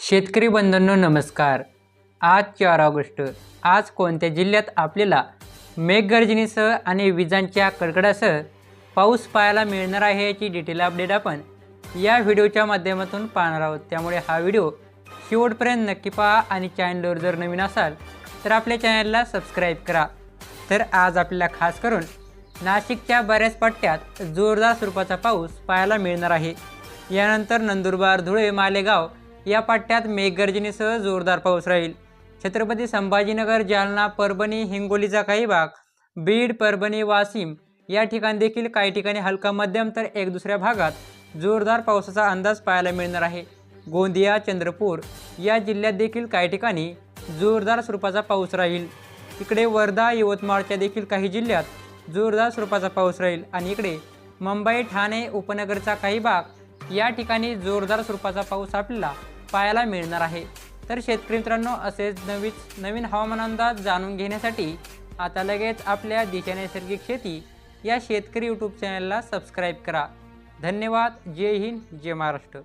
शेतकरी बंधूंनो नमस्कार. आज चार ऑगस्ट. आज कोणत्या जिल्ह्यात आपल्याला मेघगर्जनेसह आणि विजांच्या कडकडासह पाऊस पाहायला मिळणार आहे याची डिटेल अपडेट आपण या व्हिडिओच्या माध्यमातून पाहणार आहोत. त्यामुळे हा व्हिडिओ शेवटपर्यंत नक्की पहा आणि चॅनलवर जर नवीन असाल तर आपल्या चॅनलला सबस्क्राईब करा. तर आज आपल्याला खास करून नाशिकच्या बऱ्याच पट्ट्यात जोरदार स्वरूपाचा पाऊस पाहायला मिळणार आहे. यानंतर नंदुरबार धुळे मालेगाव या पाट्ट्यात मेघगर्जनेसह जोरदार पाऊस राहील. छत्रपती संभाजीनगर जालना परभणी हिंगोलीचा काही भाग बीड परभणी वाशिम या ठिकाणी देखील काही ठिकाणी हलका मध्यम तर एक दुसऱ्या भागात जोरदार पावसाचा अंदाज पाहायला मिळणार आहे. गोंदिया चंद्रपूर या जिल्ह्यात देखील काही ठिकाणी जोरदार स्वरूपाचा पाऊस राहील. इकडे वर्धा यवतमाळच्या देखील काही जिल्ह्यात जोरदार स्वरूपाचा पाऊस राहील आणि इकडे मुंबई ठाणे उपनगरचा काही भाग या ठिकाणी जोरदार स्वरूपाचा पाऊस आपल्याला पाहायला मिळणार आहे. तर शेतकरी मित्रांनो असेच नवीच नवीन हवामान अंदाज जाणून घेण्यासाठी आता लगेच आपल्या दिशा नैसर्गिक शेती या शेतकरी यूट्यूब चॅनलला सबस्क्राईब करा. धन्यवाद. जय हिंद. जय महाराष्ट्र.